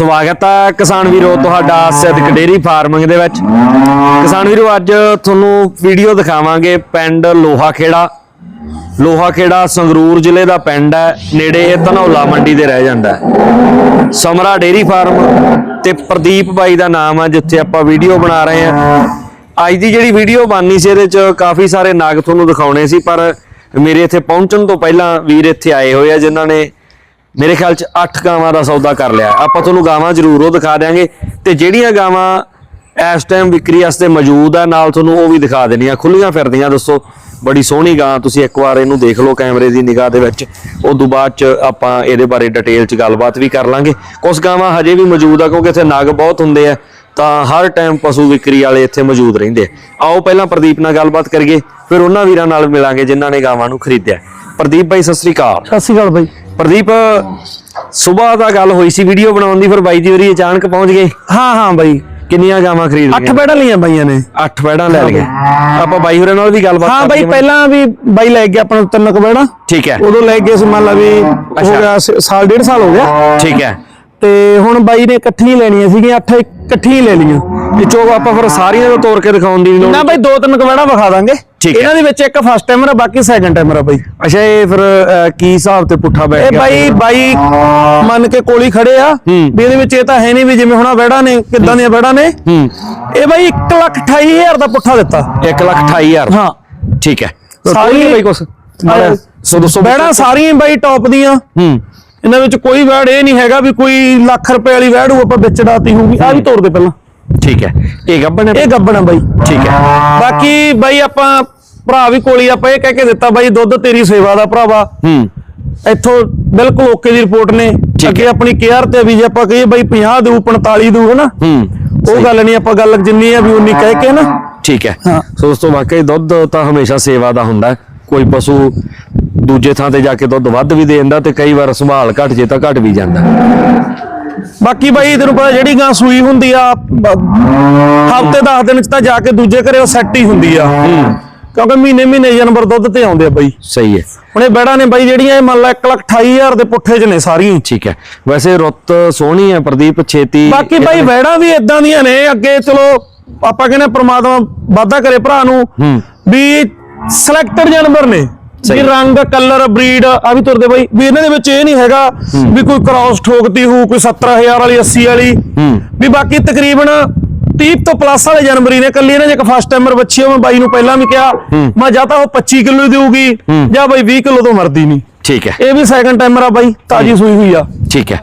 ਸਵਾਗਤ ਹੈ ਕਿਸਾਨ ਵੀਰੋ, ਤੁਹਾਡਾ ਸਿੱਧਕ ਡੇਰੀ ਫਾਰਮਿੰਗ ਦੇ ਵਿੱਚ। ਕਿਸਾਨ ਵੀਰੋ, ਅੱਜ ਤੁਹਾਨੂੰ ਵੀਡੀਓ ਦਿਖਾਵਾਂਗੇ ਪਿੰਡ ਲੋਹਾ ਖੇੜਾ ਲੋਹਾ ਖੇੜਾ ਸੰਗਰੂਰ ਜ਼ਿਲ੍ਹੇ ਦਾ ਪਿੰਡ ਹੈ, ਨੇੜੇ ਇਹ ਧਨੌਲਾ ਮੰਡੀ ਦੇ ਰਹਿ ਜਾਂਦਾ ਹੈ। ਸਮਰਾ ਡੇਰੀ ਫਾਰਮ ਤੇ ਪ੍ਰਦੀਪ ਬਾਈ ਦਾ ਨਾਮ ਹੈ, ਜਿੱਥੇ ਆਪਾਂ ਵੀਡੀਓ ਬਣਾ ਰਹੇ ਹਾਂ। ਅੱਜ ਦੀ ਜਿਹੜੀ ਵੀਡੀਓ ਬਣਨੀ ਸੀ, ਇਹਦੇ ਚ ਕਾਫੀ ਸਾਰੇ ਨਾਗ ਤੁਹਾਨੂੰ ਦਿਖਾਉਣੇ ਸੀ, ਪਰ ਮੇਰੇ ਇੱਥੇ ਪਹੁੰਚਣ ਤੋਂ ਪਹਿਲਾਂ ਵੀਰ ਇੱਥੇ ਆਏ ਹੋਏ ਆ, ਜਿਨ੍ਹਾਂ ਨੇ ਮੇਰੇ ਖਿਆਲ ਚ 8 ਗਾਵਾਂ ਦਾ ਸੌਦਾ ਕਰ ਲਿਆ। ਆਪਾਂ ਤੁਹਾਨੂੰ ਗਾਵਾਂ ਜ਼ਰੂਰ ਉਹ ਦਿਖਾ ਦਿਆਂਗੇ। ਤੇ ਜਿਹੜੀਆਂ ਗਾਵਾਂ ਇਸ ਟਾਈਮ ਵਿਕਰੀ ਵਾਸਤੇ ਮੌਜੂਦ ਆ, ਨਾਲ ਤੁਹਾਨੂੰ ਉਹ ਵੀ ਦਿਖਾ ਦੇਣੀਆਂ। ਖੁੱਲੀਆਂ ਫਿਰਦੀਆਂ, ਦੱਸੋ। ਬੜੀ ਸੋਹਣੀ ਗਾਂ, ਤੁਸੀਂ ਇੱਕ ਵਾਰ ਇਹਨੂੰ ਦੇਖ ਲਓ ਕੈਮਰੇ ਦੀ ਨਿਗਾਹ ਦੇ ਵਿੱਚ। ਉਸ ਤੋਂ ਬਾਅਦ ਚ ਆਪਾਂ ਇਹਦੇ ਬਾਰੇ ਡਿਟੇਲ ਚ ਗੱਲਬਾਤ ਵੀ ਕਰ ਲਾਂਗੇ। ਕੁਝ ਗਾਵਾਂ ਹਜੇ ਵੀ ਮੌਜੂਦ ਆ, ਕਿਉਂਕਿ ਇੱਥੇ ਨਗ ਬਹੁਤ ਹੁੰਦੇ ਆ, ਤਾਂ ਹਰ ਟਾਈਮ ਪਸ਼ੂ ਵਿਕਰੀ ਵਾਲੇ ਇੱਥੇ ਮੌਜੂਦ ਰਹਿੰਦੇ ਆਓ ਪਹਿਲਾਂ ਪ੍ਰਦੀਪ ਨਾਲ ਗੱਲਬਾਤ ਕਰੀਏ, ਫਿਰ ਉਹਨਾਂ ਵੀਰਾਂ ਨਾਲ ਮਿਲਾਂਗੇ ਜਿਨ੍ਹਾਂ ਨੇ ਗਾਵਾਂ ਨੂੰ ਖਰੀਦਿਆ। ਪ੍ਰਦੀਪ ਭਾਈ ਸਤਿ ਸ੍ਰੀ ਅਕਾਲ। ਸਤਿ ਸ਼੍ਰੀ ਅਕਾਲ ਬਾਈ। ਪ੍ਰਦੀਪ ਸਵੇਰ ਦਾ ਗੱਲ ਹੋਈ ਸੀ ਵੀਡੀਓ ਬਣਾਉਣ ਦੀ ਫਿਰ ਬਾਈ ਦੀ ਵਾਰੀ ਅਚਾਨਕ ਪਹੁੰਚ ਗਏ। ਹਾਂ ਹਾਂ ਬਾਈ। ਕਿੰਨੀਆਂ ਗਾਵਾਂ ਖਰੀਦ ਅੱਠ ਲਈਆਂ? ਬੈਡਾਂ ਲਈਆਂ ਬਾਈਆਂ ਨੇ। ਅੱਠ ਬੈੜਾਂ ਲੈ ਲਈਆਂ। ਆਪਾਂ ਬਾਈ ਹੋਰਾਂ ਨਾਲ ਵੀ ਗੱਲਬਾਤ ਹਾਂ ਬਾਈ ਪਹਿਲਾਂ ਵੀ ਬਾਈ ਲੈ ਗਿਆ ਆਪਣਾ ਤਿੰਨ ਕੁ ਬੈੜਾਂ। ਠੀਕ ਹੈ। ਉਦੋਂ ਲੈ ਗਏ ਸੀ ਮੰਨ ਲਾ ਵੀ ਹੋ। ਗਿਆ ਸਾਲ ਡੇਢ ਸਾਲ ਹੋ ਗਿਆ। ਠੀਕ ਹੈ। ਤੇ ਹੁਣ ਬਾਈ ਨੇ ਇਕੱਠੀਆਂ ਹੀ ਲੈਣੀਆਂ ਸੀਗੀਆਂ ਅੱਠ ਇਕੱਠੀਆਂ ਹੀ ਲੈ ਲਈਆਂ। ਇਹ ਚੋਂ ਆਪਾਂ ਫਿਰ ਸਾਰੀਆਂ ਨੂੰ ਤੋੜ ਕੇ ਦਿਖਾਉਣ ਦੀ ਲੋੜ ਨਾ ਬਾਈ ਦੋ ਤਿੰਨ ਕੁ ਬੈੜਾਂ ਵਿਖਾ ਦਾਂਗੇ। ਇਹਨਾਂ ਦੇ ਵਿੱਚ ਇੱਕ ਫਸਟ ਟਾਈਮਰ ਆ ਬਾਕੀ ਸੈਕੰਡ ਟਾਈਮਰ ਆ ਬਾਈ। ਅੱਛਾ ਇਹ ਫਿਰ ਕੀ ਹਿਸਾਬ ਤੇ ਪੁੱਠਾ ਬੈਠ ਇਹ ਗਿਆ? ਬਾਈ ਬਾਈ ਮੰਨ ਕੇ ਕੋਲੀ ਖੜੇ ਆ। ਵੀ ਇਹਦੇ ਵਿੱਚ ਇਹ ਤਾਂ ਹੈ ਨਹੀਂ ਵੀ ਜਿਵੇਂ ਹੁਣਾ ਬੈੜਾਂ ਨੇ ਕਿੱਦਾਂ ਦੀਆਂ ਬੈੜਾਂ ਨੇ। ਇਹ ਬਾਈ 1 ਲੱਖ 28000 ਦਾ ਪੁੱਠਾ ਦਿੱਤਾ। 1 ਲੱਖ 28000 ਹਾਂ। ਠੀਕ ਹੈ। ਸਾਰੀ ਬਾਈ ਕੁਛ। ਸੋ ਦੱਸੋ ਬੈੜਾਂ ਸਾਰੀਆਂ ਬਾਈ ਟੌਪ ਦੀਆਂ। ਹੂੰ। ਇਹਨਾਂ ਵਿੱਚ ਕੋਈ ਵੈੜ ਇਹ ਨਹੀਂ ਹੈਗਾ ਵੀ ਕੋਈ ਲੱਖ ਰੁਪਏ ਵਾਲੀ ਵੈੜ ਹੋਊ ਆਪਾਂ ਵਿੱਚ ਡਾਤੀ ਹੋਊਗੀ। ਆ ਵੀ ਤੋੜ ਦੇ ਪਹਿਲਾਂ। ਠੀਕ ਹੈ। ਇਹ ਗੱਬਣ ਹੈ? ਇਹ ਗੱਬਣਾ ਬਾਈ। ਠੀਕ ਹੈ। ਬਾਕੀ ਬਾਈ ਆਪਾਂ ਭਰਾ ਵੀ ਕੋਲੀ ਆਪਾਂ ਇਹ ਕਹਿ ਕੇ ਦਿੱਤਾ ਬਾਈ ਦੁੱਧ ਤੇਰੀ ਸੇਵਾ ਦਾ ਭਰਾਵਾ। ਹੂੰ। ਇੱਥੋਂ ਬਿਲਕੁਲ ਓਕੇ ਦੀ ਰਿਪੋਰਟ ਨੇ। ਹੈ। ਅੱਗੇ ਆਪਣੀ ਕੇਅਰ ਤੇ ਵੀ ਜੇ ਆਪਾਂ ਕਹੀਏ ਬਾਈ 50 ਦੂ 45 ਦੂ ਹਨਾ? ਹੂੰ। ਉਹ ਗੱਲ ਨਹੀਂ ਆਪਾਂ ਗੱਲ ਜਿੰਨੀ ਆ ਵੀ ਉਨੀ ਕਹਿ ਕੇ ਨਾ। ਠੀਕ ਹੈ। ਹਾਂ। ਸੋ ਦੋਸਤੋ ਵਾਕਈ ਦੁੱਧ ਤਾਂ ਹਮੇਸ਼ਾ ਸੇਵਾ ਦਾ ਹੁੰਦਾ ਹੈ। ਕੋਈ ਪਸ਼ੂ ਦੂਜੇ ਥਾਂ ਤੇ ਜਾ ਕੇ ਦੁੱਧ ਵੱਧ ਵੀ ਦੇ ਦਿੰਦਾ ਤੇ ਕਈ ਵਾਰ ਸੰਭਾਲ ਘਟ ਜੇ ਤਾਂ ਘਟ ਵੀ ਜਾਂਦਾ। ਬਾਕੀ ਬਾਈ ਤੈਨੂੰ ਪਤਾ ਜਿਹੜੀ ਗਾਂ ਸੂਈ ਹੁੰਦੀ ਆ ਹਫ਼ਤੇ 10 ਦਿਨ ਚ ਤਾਂ ਜਾ ਕੇ ਦੂਜੇ ਘਰੇ ਉਹ ਸੈੱਟ ਹੀ ਹੁੰਦੀ ਆ। ਕਿਉਂਕਿ ਮਹੀਨੇ ਮਹੀਨੇ ਜਾਨਵਰ ਦੁੱਧ ਤੇ ਆਉਂਦੇ ਆ ਬਾਈ। ਸਹੀ ਹੈ। ਹੁਣ ਇਹ ਬੈੜਾਂ ਨੇ ਬਾਈ ਜਿਹੜੀਆਂ ਇਹ ਮੰਨ ਲਾ 1 ਲੱਖ 28000 ਦੇ ਪੁੱਠੇ ਚ ਨੇ ਸਾਰੀਆਂ। ਠੀਕ ਹੈ। ਵੈਸੇ ਰੁੱਤ ਸੋਹਣੀ ਹੈ ਪ੍ਰਦੀਪ ਛੇਤੀ ਬਾਕੀ ਬਾਈ ਵੈੜਾਂ ਵੀ ਇਦਾਂ ਦੀਆਂ ਨੇ ਅੱਗੇ ਚਲੋ ਆਪਾਂ ਕਹਿੰਦੇ ਪ੍ਰਮਾਤਮਾ ਵਾਅਦਾ ਕਰੇ ਭਰਾ ਨੂੰ। ਵੀ ਸਿਲੈਕਟਡ ਜਾਨਵਰ ਨੇ। ਵੀ ਰੰਗ ਕਲਰ ਬਰੀਡ ਆ ਵੀ ਤੁਰਦੇ ਬਾਈ। ਵੀ ਇਹਨਾਂ ਦੇ ਵਿੱਚ ਇਹ ਨਹੀਂ ਹੈਗਾ ਵੀ ਕੋਈ ਕ੍ਰਾਸ ਠੋਕਦੀ ਹੋਊ ਕੋਈ 70000 ਵਾਲੀ 80 ਵਾਲੀ। ਹੂੰ। ਵੀ ਬਾਕੀ ਤਕਰੀਬਨ 30 ਤੋਂ ਪਲੱਸ ਵਾਲੇ ਜਾਨਵਰ ਹੀ ਨੇ। ਕੱਲੀ ਇਹਨਾਂ 'ਚ ਇੱਕ ਫਸਟ ਟਾਈਮਰ ਬੱਚੀ ਮੈਂ ਬਾਈ ਨੂੰ ਪਹਿਲਾਂ ਵੀ ਕਿਹਾ। ਮੈਂ ਜਾਂ ਤਾਂ ਉਹ 25 ਕਿਲੋ ਦੇਊਗੀ ਜਾਂ ਬਾਈ 20 ਕਿਲੋ ਤੋਂ ਮਰਦੀ ਨਹੀਂ। ਠੀਕ ਹੈ। ਇਹ ਵੀ ਸੈਕੰਡ ਟਾਈਮਰ ਆ ਬਾਈ ਤਾਜੀ ਸੂਈ ਹੋਈ ਆ। ਠੀਕ ਹੈ।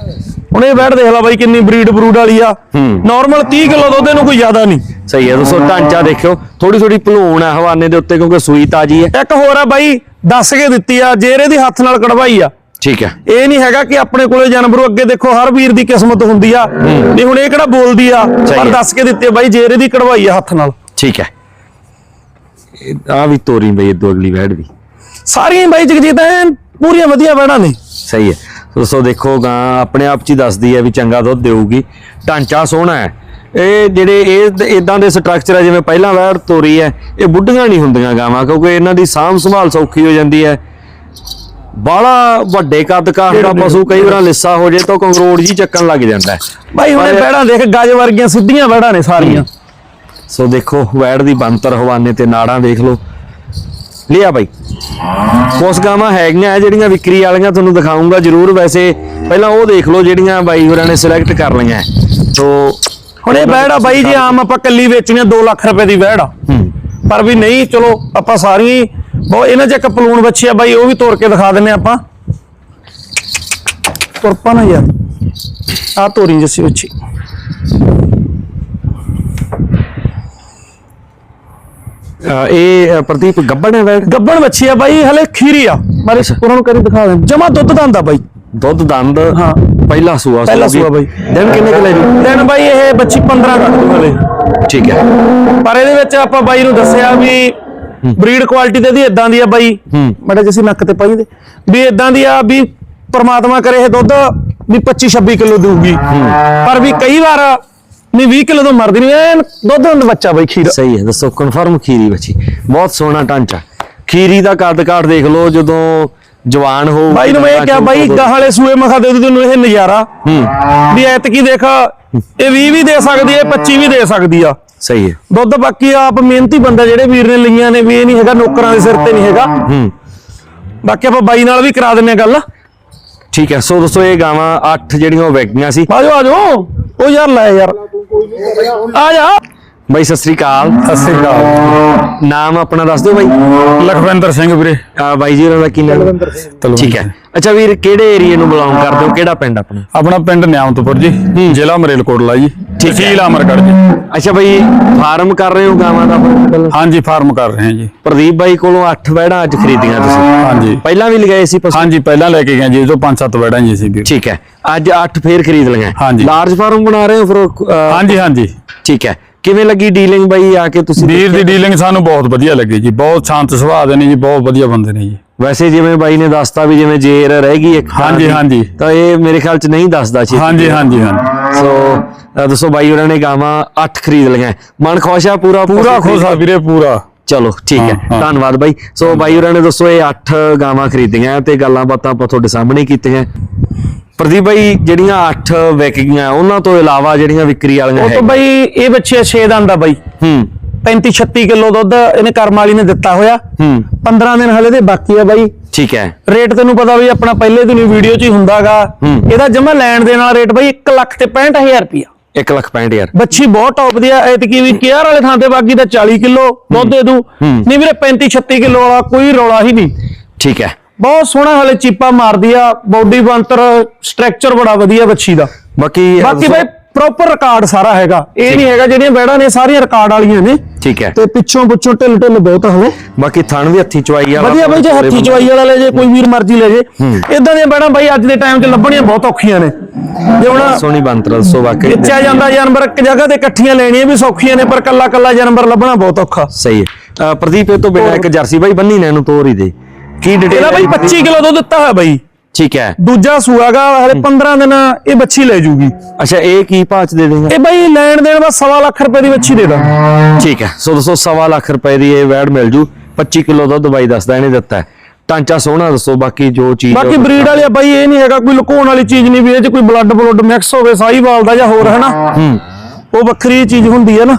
ਹੁਣ ਇਹ ਬੈਠ ਦੇਖ ਲੈ ਬਾਈ ਕਿੰਨੀ ਬਰੀਡ ਬਰੂਡ ਵਾਲੀ ਆ। ਨਾਰਮਲ 30 ਕਿਲੋ ਦੁੱਧ ਇਹਨੂੰ ਕੋਈ ਜ਼ਿਆਦਾ ਨਹੀਂ। ਸਹੀ ਹੈ ਦੋਸਤੋ ਢਾਂਚਾ ਦੇਖਿਓ। ਥੋੜੀ ਥੋੜੀ ਭਲੂਣ ਹੈ ਹਵਾਨੇ ਦੇ ਉੱਤੇ ਕਿਉਂਕਿ ਸੂਈ ਤਾਜੀ ਹੈ ਇੱਕ ਹੋਰ ਆ ਬਾਈ ਦੱਸ ਕੇ ਦਿੱਤੀ ਆ ਜੇਰੇ ਦੀ ਹੱਥ ਨਾਲ ਕਢਵਾਈ ਆ। ਠੀਕ ਹੈ ਇਹ ਨਹੀਂ ਹੈਗਾ ਕਿ ਆਪਣੇ ਕੋਲੇ ਜਾਨਵਰੋਂ ਅੱਗੇ ਦੇਖੋ ਹਰ ਵੀਰ ਦੀ ਕਿਸਮਤ ਹੁੰਦੀ ਆ। ਨਹੀਂ ਹੁਣ ਇਹ ਕਿਹੜਾ ਬੋਲਦੀ ਆ? ਪਰ। ਦੱਸ ਕੇ ਦਿੱਤੀ ਆ ਬਾਈ ਜੇਰੇ ਦੀ ਕਢਵਾਈ ਆ ਹੱਥ ਨਾਲ। ਠੀਕ ਹੈ ਆ ਵੀ ਤੋਰੀ ਬਈ ਇਦੋਂ ਅਗਲੀ ਵੈੜ ਵੀ ਸਾਰੀਆਂ ਬਾਈ ਜਗਜੀਤ ਪੂਰੀਆਂ ਵਧੀਆ ਵੈੜਾਂ ਨੇ। ਸਹੀ ਹੈ ਦੋਸਤੋ ਦੇਖੋ ਗਾਂ ਆਪਣੇ ਆਪ ਚ ਹੀ ਦੱਸਦੀ ਹੈ ਵੀ ਚੰਗਾ ਦੁੱਧ ਦੇਊਗੀ। ਢਾਂਚਾ ਸੋਹਣਾ ਹੈ। ਇਹ ਜਿਹੜੇ ਇਹ ਇਦਾਂ ਦੇ ਸਟਰਕਚਰ ਹੈ ਜਿਵੇਂ ਪਹਿਲਾਂ ਵੈੜ ਤੋਰੀ ਹੈ ਇਹ ਬੁੱਢੀਆਂ ਨਹੀਂ ਹੁੰਦੀਆਂ ਗਾਵਾਂ ਕਿਉਂਕਿ ਇਹਨਾਂ ਦੀ ਸਾਂਭ ਸੰਭਾਲ ਸੌਖੀ ਹੋ ਜਾਂਦੀ ਹੈ। ਬਾਲਾ ਵੱਡੇ ਕੱਦ ਕਾਠ ਦਾ ਪਸ਼ੂ ਕਈ ਵਾਰ ਲਿੱਸਾ ਹੋ ਜੇ ਤਾਂ ਕੰਗਰੋੜ ਜੀ ਚੱਕਣ ਲੱਗ ਜਾਂਦਾ ਬਾਈ ਹੁਣ ਵੈੜਾਂ ਦੇਖ ਗੱਜ ਵਰਗੀਆਂ ਸਿੱਧੀਆਂ ਵੈੜਾਂ ਨੇ ਸਾਰੀਆਂ। ਸੋ ਦੇਖੋ ਵੈੜ ਦੀ ਬੰਤਰ ਹਵਾਨੇ ਤੇ ਨਾੜਾਂ ਦੇਖ ਲਓ। ਲਿਆ ਬਾਈ। ਕੁਛ ਗਾਵਾਂ ਹੈਗੀਆਂ ਜਿਹੜੀਆਂ ਵਿਕਰੀ ਵਾਲੀਆਂ ਤੁਹਾਨੂੰ ਦਿਖਾਉਂਗਾ ਜਰੂਰ ਵੈਸੇ। ਪਹਿਲਾਂ ਉਹ ਦੇਖ ਲਓ ਜਿਹੜੀਆਂ ਬਾਈ ਹੋਰਾਂ ਨੇ ਸਿਲੈਕਟ ਕਰ ਲਈਆਂ। ਸੋ ਹੁਣ ਇਹ ਵੈੜ ਆ ਬਾਈ ਜੇ ਆਮ ਆਪਾਂ ਕੱਲੀ ਵੇਚਣੀ ਆ 2 ਲੱਖ ਰੁਪਏ ਦੀ ਵੈੜ ਆ। ਪਰ ਵੀ ਨਹੀਂ ਚਲੋ ਆਪਾਂ ਸਾਰੀਆਂ ਬਹੁਤ ਇਹਨਾਂ 'ਚ ਇੱਕ ਪਲੂਣ ਬੱਚੀ ਆ ਬਾਈ ਉਹ ਵੀ ਤੋੜ ਕੇ ਦਿਖਾ ਦਿੰਨੇ ਆਪਾਂ। ਤੁਰਪਾ ਨਾ ਯਾਰ। ਆ ਤੋਰੀ ਜੱਸੀ ਬੱਚੀ ਇਹ ਪ੍ਰਦੀਪ ਗੱਬੜ ਹੈ ਵੈੜ ਗੱਬਣ ਬੱਚੀ ਆ ਬਾਈ ਹਲੇ ਖੀਰੀ ਆ। ਮਾਰੇ ਉਹਨਾਂ ਨੂੰ ਕਰੀ ਦਿਖਾ ਦੇ। ਜਮਾ ਦੁੱਧ ਦਾ ਹੁੰਦਾ ਬਾਈ। ਦੁੱਧ ਦੰਦ? ਹਾਂ। ਪਹਿਲਾ ਸੂਆ ਪਹਿਲਾ। ਸੂਆ ਬਾਈ। ਦਿਨ ਕਿੰਨੇ ਕੁ ਲੈ ਜੂ ਦਿਨ ਬਾਈ ਇਹ ਬੱਚੀ 15 ਕੱਢ ਦੂ ਹਲੇ ਠੀਕ ਹੈ। ਪਰ ਇਹਦੇ ਵਿੱਚ ਆਪਾਂ ਬਾਈ ਨੂੰ ਦੱਸਿਆ ਵੀ ਬਰੀਡ ਕੁਆਲਿਟੀ ਤੇ ਦੀ ਇਦਾਂ ਦੀ ਆ ਬਾਈ। ਮੜਾ ਜਿਸੀ ਨੱਕ ਤੇ ਪਾਈ ਦੇ। ਵੀ ਇਦਾਂ ਦੀ ਆ ਵੀ ਪ੍ਰਮਾਤਮਾ ਕਰੇ ਇਹ ਦੁੱਧ ਵੀ 25 26 ਕਿਲੋ ਦੇਊਗੀ। ਪਰ ਵੀ ਕਈ ਵਾਰ ਨਹੀਂ 20 ਕਿਲੋ ਤੋਂ ਮਰਦੀ ਨਹੀਂ ਐਨ ਦੁੱਧ ਦਾ ਬੱਚਾ ਬਾਈ ਖੀਰ। ਸਹੀ ਹੈ ਦੱਸੋ ਕਨਫਰਮ ਖੀਰੀ ਬੱਚੀ। ਬਹੁਤ ਸੋਹਣਾ ਢਾਂਚਾ। ਖੀਰੀ ਦਾ ਕੱਦ ਕਾਠ ਦੇਖ ਲਓ ਜਦੋਂ ਜਵਾਨ ਹੋ ਬਾਈ ਨੂੰ ਮੈਂ ਇਹ ਕਿਹਾ ਬਾਈ ਗਾਹ ਵਾਲੇ ਸੂਏ ਮਖਾ ਦੇ ਦੂ ਤੈਨੂੰ ਇਹ ਨਜ਼ਾਰਾ। ਹੂੰ। ਵੀ ਐਤਕੀ ਦੇਖ ਇਹ 20 ਵੀ ਦੇ ਸਕਦੀ ਹੈ 25 ਵੀ ਦੇ ਸਕਦੀ ਆ। ਸਹੀ ਹੈ। ਦੁੱਧ ਬਾਕੀ ਆਪ ਮਿਹਨਤੀ ਬੰਦਾ ਜਿਹੜੇ ਵੀਰ ਨੇ ਲਈਆਂ ਨੇ ਵੀ ਇਹ ਨਹੀਂ ਹੈਗਾ ਨੌਕਰਾਂ ਦੇ ਸਿਰ ਤੇ ਨਹੀਂ ਹੈਗਾ। ਹੂੰ। ਬਾਕੀ ਆਪਾਂ ਬਾਈ ਨਾਲ ਵੀ ਕਰਾ ਦਿੰਨੇ ਆ ਗੱਲ। ਠੀਕ ਹੈ ਸੋ ਦੋਸਤੋ ਇਹ ਗਾਵਾਂ 8 ਜਿਹੜੀਆਂ ਉਹ ਵਿਕੀਆਂ ਸੀ। ਆਜੋ ਆਜੋ। ਉਹ ਯਾਰ ਲੈ ਯਾਰ। ਆ ਜਾ। ਬਾਈ ਸਤਿ ਸ੍ਰੀ ਅਕਾਲ। ਸਤਿ ਸ੍ਰੀ ਅਕਾਲ। ਨਾਮ ਆਪਣਾ ਦੱਸ ਦਿਓ ਬਾਈ। ਲਖਵਿੰਦਰ ਸਿੰਘ ਵੀਰੇ। ਅਹ ਬਾਈ ਜੀ ਉਹਨਾਂ ਦਾ ਕੀ ਨਾਮ? ਠੀਕ ਹੈ। ਅੱਛਾ ਵੀਰ ਕਿਹੜੇ ਏਰੀਏ ਨੂੰ ਬਿਲੋਂਗ ਕਰਦੇ ਹੋ? ਕਿਹੜਾ ਪਿੰਡ ਆਪਣਾ? ਆਪਣਾ ਪਿੰਡ ਨਿਆਮਤਪੁਰ ਜੀ। ਜ਼ਿਲ੍ਹਾ ਮਰੇਲਕੋਟਲਾ ਜੀ। ਤਹਿਸੀਲ ਅਮਰਗੜ੍ਹ ਜੀ। ਅੱਛਾ ਬਾਈ ਫਾਰਮ ਕਰ ਰਹੇ ਹੋ ਗਾਵਾਂ ਦਾ ਆਪਣਾ? ਹਾਂਜੀ ਫਾਰਮ ਕਰ ਰਹੇ ਹਾਂ ਜੀ। ਪ੍ਰਦੀਪ ਬਾਈ ਕੋਲੋਂ 8 ਵੈੜਾਂ ਅੱਜ ਖਰੀਦੀਆਂ ਤੁਸੀਂ। ਹਾਂਜੀ। ਪਹਿਲਾਂ ਵੀ ਲਗਾਏ ਸੀ ਪਸ਼ੂ? ਹਾਂਜੀ ਪਹਿਲਾਂ ਲੈ ਕੇ ਗਏ ਜੀ ਤੋਂ ਪੰਜ ਸੱਤ ਵੜਾਂ ਜੀ ਸੀ ਵੀਰ ਠੀਕ ਹੈ ਅੱਜ 8 ਫੇਰ ਖਰੀਦ ਲਈਆਂ। ਹਾਂਜੀ। ਲਾਰਜ ਫਾਰਮ ਬਣਾ ਰਹੇ ਹੋ ਫਿਰ ਅਹ, ਹਾਂਜੀ ਹਾਂਜੀ। ਠੀਕ ਹੈ। ਕਿਵੇਂ ਲੱਗੀ ਡੀਲਿੰਗ ਬਾਈ ਆ ਕੇ ਤੁਸੀਂ ਵੀਰ ਦੀ ਡੀਲਿੰਗ ਸਾਨੂੰ ਬਹੁਤ ਵਧੀਆ ਲੱਗੀ ਜੀ ਬਹੁਤ ਸ਼ਾਂਤ ਸੁਭਾਅ ਦੇ ਨੇ ਜੀ ਬਹੁਤ ਵਧੀਆ ਬੰਦੇ ਨੇ ਜੀ। ਵੈਸੇ ਜਿਵੇਂ ਬਾਈ ਨੇ ਦੱਸਤਾ ਵੀ ਜਿਵੇਂ ਜੇਰ ਰਹਿ ਗਈ ਇੱਕ ਹਾਂਜੀ, ਦੀ, ਹਾਂਜੀ। ਤਾਂ ਇਹ ਮੇਰੇ ਖਿਆਲ ਚ ਨਹੀਂ ਦੱਸਦਾ ਛੇਤੀ। ਹਾਂਜੀ ਹਾਂਜੀ ਹਾਂਜੀ। ਸੋ ਦੱਸੋ ਬਾਈ ਉਹਨਾਂ ਨੇ ਗਾਵਾਂ 8 ਖਰੀਦ ਲਈਆਂ। ਮਨ ਖੁਸ਼ ਆ ਪੂਰਾ? ਪੂਰਾ ਖੁਸ਼ ਆ ਵੀਰੇ ਪੂਰਾ। ਚਲੋ ਠੀਕ ਹੈ। ਹਾਂ, ਹਾਂ। ਧੰਨਵਾਦ ਬਾਈ। ਸੋ ਬਾਈ ਹੋਰਾਂ ਨੇ ਦੱਸੋ ਇਹ 8 ਗਾਵਾਂ ਖਰੀਦੀਆਂ ਤੇ ਗੱਲਾਂ ਬਾਤਾਂ ਆਪਾਂ ਤੁਹਾਡੇ ਸਾਹਮਣੇ ਹੀ ਕੀਤੀਆਂ। ਪ੍ਰਦੀਪ ਬਾਈ ਜਿਹੜੀਆਂ 8 ਵਿਕ ਗਈਆਂ ਉਹਨਾਂ ਤੋਂ ਇਲਾਵਾ ਜਿਹੜੀਆਂ ਵਿਕਰੀ ਵਾਲੀਆਂ ਉਹ ਤਾਂ ਹੈ ਬਾਈ ਇਹ ਬੱਚੇ 6 ਦੰਦ ਆ ਬਾਈ। ਹੂੰ। 35 36 ਕਿਲੋ ਦੁੱਧ ਇਹਨੇ ਕਰਮ ਵਾਲੀ ਨੇ ਦਿੱਤਾ ਹੋਇਆ। ਹੂੰ। 15 ਦਿਨ ਹਲੇ ਦੇ ਬਾਕੀ ਆ ਬਾਈ। ਠੀਕ ਹੈ। ਰੇਟ ਤੈਨੂੰ ਪਤਾ ਵੀ ਆਪਣਾ ਪਹਿਲੇ ਦਿਨ ਵੀਡੀਓ 'ਚ ਹੀ ਹੁੰਦਾਗਾ। ਹੂੰ। ਇਹਦਾ ਜਮਾ ਲੈਣ ਦੇਣ ਵਾਲਾ ਰੇਟ ਬਾਈ 1 ਲੱਖ ਤੇ 65000 ਰੁਪਿਆ 1 ਲੱਖ 65000 ਬੱਚੀ ਬਹੁਤ ਟੌਪ ਦੀ ਆ ਐਤਕੀ ਵੀ ਕੇਅਰ ਵਾਲੇ ਥਾਂ ਤੇ ਬਾਕੀ ਦਾ 40 ਕਿਲੋ ਦੁੱਧ ਦੇ ਦੂ। ਹੂੰ। ਨਹੀਂ ਵੀਰੇ 35 36 ਕਿਲੋ ਵਾਲਾ ਕੋਈ ਰੌਲਾ ਹੀ ਨਹੀਂ। ਠੀਕ ਹੈ। ਬਹੁਤ ਸੋਹਣਾ ਹਲੇ ਚੀਪਾ ਮਾਰਦੀ ਆ ਬਾਡੀ ਬੰਤਰ ਸਟਰਕਚਰ ਬੜਾ ਵਧੀਆ ਬੱਚੀ ਦਾ। ਬਾਕੀ ਬਾਕੀ ਬਾਈ ਪ੍ਰੋਪਰ ਰਿਕਾਰਡ ਸਾਰਾ ਹੈਗਾ। ਇਹ ਨਹੀਂ ਹੈਗਾ ਜਿਹੜੀਆਂ ਬੈੜਾਂ ਨੇ ਸਾਰੀਆਂ ਰਿਕਾਰਡ ਵਾਲੀਆਂ ਨੇ। ਠੀਕ ਹੈ। ਤੇ ਪਿੱਛੋਂ ਪੁੱਛੋਂ ਢਿੱਲ ਢਿੱਲ ਬਹੁਤ ਹਲੇ ਬਾਕੀ ਥਣ ਵੀ ਹੱਥੀ ਚਵਾਈ ਵਾਲਾ ਵਧੀਆ ਬਾਈ ਜੇ ਹੱਥੀ ਚਵਾਈ ਵਾਲਾ ਲੈ ਜੇ ਕੋਈ ਵੀਰ ਮਰਜ਼ੀ ਲੈ ਜੇ। ਇਦਾਂ ਦੀਆਂ ਬੈੜਾਂ ਬਾਈ ਅੱਜ ਦੇ ਟਾਈਮ 'ਚ ਲੱਭਣੀਆਂ ਬਹੁਤ ਔਖੀਆਂ ਨੇ। ਜੇ ਹੁਣ ਸੋਹਣੀ ਬੰਤਰ ਦੱਸੋ ਵਾਕਈ। ਵੇਚਿਆ ਜਾਂਦਾ ਜਾਨਵਰ ਇੱਕ ਜਗ੍ਹਾ ਤੇ ਇਕੱਠੀਆਂ ਲੈਣੀਆਂ ਵੀ ਸੌਖੀਆਂ ਨੇ ਪਰ ਕੱਲਾ ਕੱਲਾ ਜਾਨਵਰ ਲੱਭਣਾ ਬਹੁਤ ਔਖਾ। ਸਹੀ ਹੈ। ਪ੍ਰਦੀਪ ਇਹ ਤੋਂ ਬਿਨਾਂ ਇੱਕ ਜਰਸੀ ਬਾਈ ਬੰਨੀ ਨੇ ਇਹਨੂੰ ਤੋਰ ਹੀ ਦੇ। ਕੀ ਡਿਟੇਲ ਇਹਦਾ ਬਾਈ 25 ਕਿਲੋ ਦੁੱਧ ਦਿੱਤਾ ਹੋਇਆ ਬਾਈ। ਠੀਕ ਹੈ। ਦੂਜਾ ਸੂਆਗਾ ਹਲੇ 15 ਦਿਨ ਇਹ ਬੱਚੀ ਲੈ ਜੂਗੀ। ਅੱਛਾ ਇਹ ਕੀ ਭਾਅ ਚ ਦੇ ਦੇਗਾ? ਇਹ ਬਾਈ ਲੈਣ ਦੇਣ ਦਾ ਸਵਾ ਲੱਖ ਰੁਪਏ ਦੀ ਬੱਚੀ ਦੇ ਦਾਂ। ਠੀਕ ਹੈ ਸੋ ਦੱਸੋ ਸਵਾ ਲੱਖ ਰੁਪਏ ਦੀ ਇਹ ਵੈੜ ਮਿਲ ਜੂ। 25 ਕਿਲੋ ਦੁੱਧ ਬਾਈ ਦੱਸਦਾ ਇਹਨੇ ਦਿੱਤਾ। ਢਾਂਚਾ ਸੋਹਣਾ ਦੱਸੋ ਬਾਕੀ ਜੋ ਚੀਜ਼ ਬਾਕੀ ਬਰੀਡ ਵਾਲੀ ਬਾਈ ਇਹ ਨਹੀਂ ਹੈਗਾ ਕੋਈ ਲੁਕਾਉਣ ਵਾਲੀ ਚੀਜ਼ ਨਹੀਂ ਵੀ ਇਹ ਚ ਕੋਈ ਬਲੱਡ ਬਲੱਡ ਮਿਕਸ ਹੋਵੇ ਸਾਈਵਾਲ ਦਾ ਜਾਂ ਹੋਰ ਹਨਾ? ਉਹ ਵੱਖਰੀ ਚੀਜ਼ ਹੁੰਦੀ ਹੈ ਨਾ।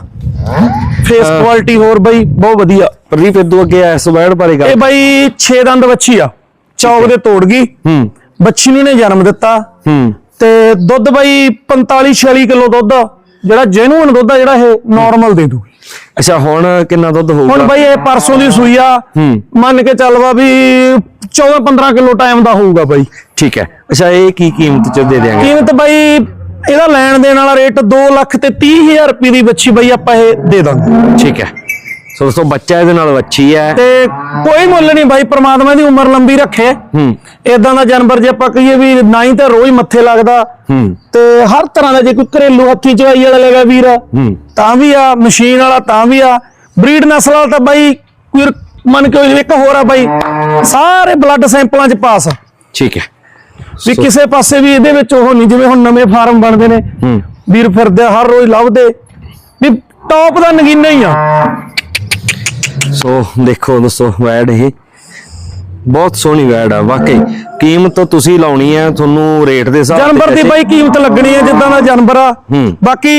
ਫੇਸ ਕੁਆਲਿਟੀ ਹੋਰ ਬਾਈ ਬਹੁਤ ਵਧੀਆ। ਪ੍ਰਦੀਪ ਇਦੋਂ ਅੱਗੇ ਇਸ ਵੈੜ ਬਾਰੇ ਇਹ ਗੱਲ ਬਾਈ 6 ਦੰਦ ਬੱਚੀ ਆ। ਚੌਕ ਦੇ ਤੋੜ ਗਈ। ਹੂੰ। ਬੱਚੀ ਨੂੰ ਨੇ ਜਨਮ ਦਿੱਤਾ। ਹੂੰ। ਤੇ ਦੁੱਧ ਬਾਈ 45 46 ਕਿਲੋ ਦੁੱਧ ਜਿਹੜਾ ਜੈਨੂਇਨ ਦੁੱਧ ਆ ਜਿਹੜਾ ਇਹ ਨਾਰਮਲ ਦੇ ਦੂ ਅੱਛਾ ਹੁਣ ਕਿੰਨਾ ਦੁੱਧ ਹੁਣ ਹੋਊਗਾ ਬਾਈ ਇਹ ਪਰਸੋਂ ਦੀ ਸੂਈ ਆ। ਹੂੰ। ਮੰਨ ਕੇ ਚੱਲ ਵਾ ਵੀ 14 15 ਕਿਲੋ ਟਾਈਮ ਦਾ ਹੋਊਗਾ ਬਾਈ। ਠੀਕ ਹੈ। ਅੱਛਾ ਇਹ ਕੀ ਕੀਮਤ ਚ ਦੇ ਦੇਾਂਗੇ ਕੀਮਤ ਬਾਈ ਇਹਦਾ ਲੈਣ ਦੇਣ ਵਾਲਾ ਰੇਟ 2 ਲੱਖ ਤੇ 30000 ਰੁਪਏ ਦੀ ਬੱਚੀ ਬਾਈ ਆਪਾਂ ਇਹ ਦੇ ਦਾਂਗੇ। ਠੀਕ ਹੈ। ਸੋ ਦੋਸਤੋ ਬੱਚਾ ਇਹਦੇ ਨਾਲ ਵੱਛੀ ਹੈ। ਤੇ ਕੋਈ ਮੁੱਲ ਨਹੀਂ ਬਾਈ ਪ੍ਰਮਾਤਮਾ ਦੀ ਉਮਰ ਲੰਬੀ ਰੱਖੇ। ਹੂੰ। ਇਦਾਂ ਦਾ ਜਾਨਵਰ ਜੇ ਆਪਾਂ ਕਹੀਏ ਵੀ ਨਾ ਹੀ ਤਾਂ ਰੋਜ਼ ਮੱਥੇ ਲੱਗਦਾ। ਹੂੰ। ਤੇ ਹਰ ਤਰ੍ਹਾਂ ਦਾ ਜੇ ਕੋਈ ਘਰੇਲੂ ਹੱਥੀ ਚਵਾਈ ਵਾਲਾ ਲੈਗਾ ਵੀਰ ਹੂੰ। ਤਾਂ ਵੀ ਆ ਮਸ਼ੀਨ ਵਾਲਾ ਤਾਂ ਵੀ ਆ। ਬਰੀਡ ਨਸਲ ਵਾਲਾ ਤਾਂ ਬਾਈ ਕੋਈ ਮੰਨ ਕੇ ਇੱਕ ਹੋਰ ਆ ਬਾਈ। ਸਾਰੇ ਬਲੱਡ ਸੈਂਪਲਾਂ 'ਚ ਪਾਸ। ਠੀਕ ਹੈ। ਵੀ ਕਿਸੇ ਪਾਸੇ ਵੀ ਇਹਦੇ ਵਿੱਚ ਉਹ ਨਹੀਂ ਜਿਵੇਂ ਹੁਣ ਨਵੇਂ ਫਾਰਮ ਬਣਦੇ ਨੇ। ਵੀਰ ਫਿਰਦੇ ਹਰ ਰੋਜ਼ ਲੱਭਦੇ। ਵੀ ਟੌਪ ਦਾ ਨਗੀਨਾ ਹੀ ਆ। ਸੋ ਦੇਖੋ ਦੋਸਤੋ ਵੈੜ ਇਹ ਬਹੁਤ ਸੋਹਣੀ ਵੈੜ ਆ ਵਾਕਈ। ਕੀਮਤ ਤੁਸੀਂ ਲਾਉਣੀ ਹੈ ਤੁਹਾਨੂੰ ਰੇਟ ਦੇ ਹਿਸਾਬ ਜਾਨਵਰ ਦੀ ਬਾਈ ਕੀਮਤ ਲੱਗਣੀ ਹੈ ਜਿੱਦਾਂ ਦਾ ਜਾਨਵਰ ਆ। ਬਾਕੀ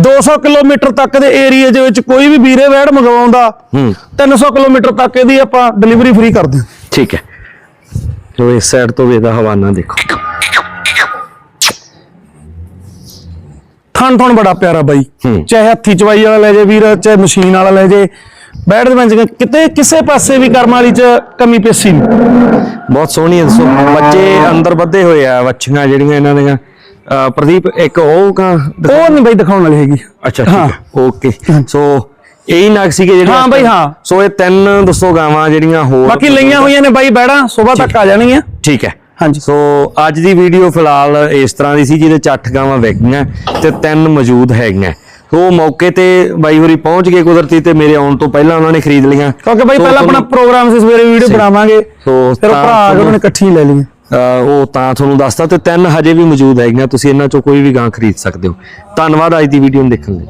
200 ਕਿਲੋਮੀਟਰ ਤੱਕ ਦੇ ਏਰੀਆ ਦੇ ਵਿੱਚ ਕੋਈ ਵੀ ਵੀਰੇ ਵੈੜ ਮੰਗਵਾਉਂਦਾ ਹੂੰ। 300 ਕਿਲੋਮੀਟਰ ਤੱਕ ਇਹਦੀ ਆਪਾਂ ਡਿਲੀਵਰੀ ਫ੍ਰੀ ਕਰਦੇ ਹਾਂ ਠੀਕ ਹੈ। ਲੋ ਇਸ ਸਾਈਡ ਤੋਂ ਵੀ ਇਹਦਾ ਹਵਾਨਾ ਦੇਖੋ। ਥਣ ਥਣ ਬੜਾ ਪਿਆਰਾ ਬਾਈ। ਚਾਹੇ ਹੱਥੀ ਚਵਾਈ ਵਾਲਾ ਲੈ ਜੇ ਵੀਰ ਚਾਹੇ ਮਸ਼ੀਨ ਵਾਲਾ ਲੈ ਜੇ। ਬੈਠ ਦੇ ਵਿੱਚ ਕਿਤੇ ਕਿਸੇ ਪਾਸੇ ਵੀ ਕਰਮ ਵਾਲੀ ਚ ਕਮੀ ਪੇਸੀ ਨਹੀਂ। ਬਹੁਤ ਸੋਹਣੀ ਹੈ ਦੱਸੋ ਬੱਚੇ ਅੰਦਰ ਵੱਧੇ ਹੋਏ ਆ ਵੱਛੀਆਂ ਜਿਹੜੀਆਂ ਇਹਨਾਂ ਦੀਆਂ। ਪ੍ਰਦੀਪ ਇੱਕ ਉਹ ਕਾ ਉਹ ਨਹੀਂ ਬਾਈ ਦਿਖਾਉਣ ਵਾਲੀ ਹੈਗੀ। ਅੱਛਾ ਠੀਕ ਓਕੇ। ਸੋ ਇਹੀ ਨਗ ਸੀਗੇ ਜਿਹੜੇ ਹਾਂ ਬਈ, ਹਾਂ। ਸੋ ਇਹ ਤਿੰਨ ਦੱਸੋ ਗਾਵਾਂ ਜਿਹੜੀਆਂ ਹੋਰ ਬਾਕੀ ਲਈਆਂ ਹੋਈਆਂ ਨੇ ਬਾਈ ਬੈੜਾਂ ਸਵੇਰ ਤੱਕ ਆ ਜਾਣਗੀਆਂ। ਠੀਕ ਹੈ। ਹਾਂਜੀ। ਸੋ ਅੱਜ ਦੀ ਵੀਡੀਓ ਫਿਲਹਾਲ ਇਸ ਤਰ੍ਹਾਂ ਦੀ ਸੀ ਜਿਹਦੇ ਚ ਅੱਠ ਗਾਵਾਂ ਵਿਕ ਗਈਆਂ ਤੇ ਤਿੰਨ ਮੌਜੂਦ ਹੈਗੀਆਂ। ਸੋ ਮੌਕੇ ਤੇ ਬਾਈ ਹੋਰੀ ਪਹੁੰਚ ਗਏ ਕੁਦਰਤੀ ਤੇ ਮੇਰੇ ਆਉਣ ਤੋਂ ਪਹਿਲਾਂ ਉਹਨਾਂ ਨੇ ਖਰੀਦ ਲਈਆਂ। ਕਿਉਂਕਿ ਬਾਈ ਪਹਿਲਾਂ ਆਪਣਾ ਪ੍ਰੋਗਰਾਮ ਸੀ ਸਵੇਰੇ ਵੀਡੀਓ ਬਣਾਵਾਂਗੇ। ਫਿਰ ਉਹ ਭਰਾ ਉਹਨੇ ਇਕੱਠੀ ਲੈ ਲਈਆਂ। ਉਹ ਤਾਂ ਤੁਹਾਨੂੰ ਦੱਸਤਾ ਤੇ ਤਿੰਨ ਹਜੇ ਵੀ ਮੌਜੂਦ ਹੈਗੀਆਂ ਤੁਸੀਂ ਇਹਨਾਂ ਚੋਂ ਕੋਈ ਵੀ ਗਾਂ ਖਰੀਦ ਸਕਦੇ ਹੋ। ਧੰਨਵਾਦ ਅੱਜ ਦੀ ਵੀਡੀਓ ਨੂੰ ਦੇਖਣ ਲਈ।